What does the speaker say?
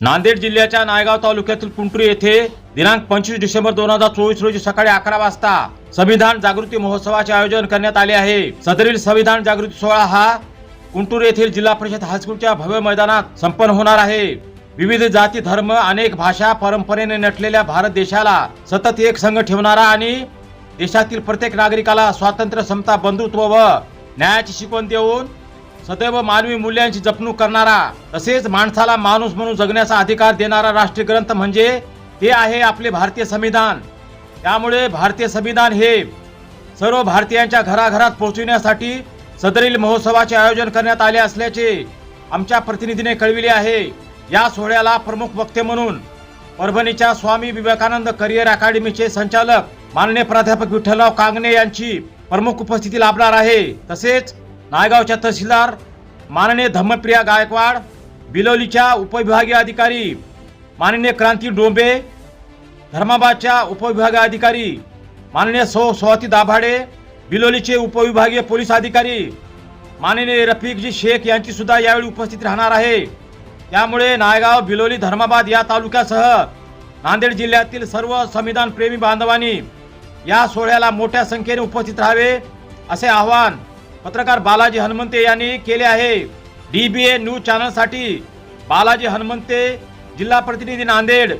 नांदेड जिल्ह्याच्या नायगाव तालुक्यातील पुंटरी येथे दिनांक पंचवीस डिसेंबर दोन हजार चोवीस रोजी सकाळी अकरा वाजता संविधान जागृती महोत्सवाचे आयोजन करण्यात आले आहे. सदरील संविधान जागृती सोहळा हा कुंटूर येथील जिल्हा परिषद हायस्कूलच्या भव्य मैदानात संपन्न होणार आहे. विविध जाती धर्म अनेक भाषा परंपरेने नटलेल्या भारत देशाला सतत एक संघ ठेवणारा आणि देशातील प्रत्येक नागरिकाला स्वातंत्र्य समता बंधुत्व व न्यायाची शिकवण देऊन सदैव मानवी मूल्यांची जपणूक करणारा तसेच माणसाला माणूस म्हणून जगण्याचा अधिकार देणारा राष्ट्रीय ग्रंथ म्हणजे ते आहे आपले भारतीय संविधान. त्यामुळे भारतीय संविधान हे सर्व भारतीयांच्या घराघरात पोहोचविण्यासाठी सदरील महोत्सवाचे आयोजन करण्यात आले असल्याचे आमच्या प्रतिनिधीने कळविले आहे. या सोहळ्याला प्रमुख वक्ते म्हणून परभणीच्या स्वामी विवेकानंद करिअर अकादमीचे संचालक माननीय प्राध्यापक विठ्ठलराव कांगणे यांची प्रमुख उपस्थिती लाभणार आहे. तसेच नायगावच्या तहसीलदार माननीय धम्मप्रिया गायकवाड बिलोलीच्या उपविभागीय अधिकारी माननीय क्रांती डोंबे धर्माबादच्या उपविभागीय अधिकारी माननीय सौ स्वाती दाभाडे बिलोलीचे उपविभागीय पोलीस अधिकारी माननीय रफिकजी शेख यांची सुद्धा यावेळी उपस्थित राहणार आहे. त्यामुळे नायगाव बिलोली धर्माबाद या तालुक्यासह नांदेड जिल्ह्यातील सर्व संविधान प्रेमी बांधवांनी या सोहळ्याला मोठ्या संख्येने उपस्थित राहावे असे आवाहन पत्रकार बालाजी हनुमंते यांनी केले आहे. डी बी ए न्यूज चॅनलसाठी बालाजी हनुमंते जिल्हा प्रतिनिधी नांदेड.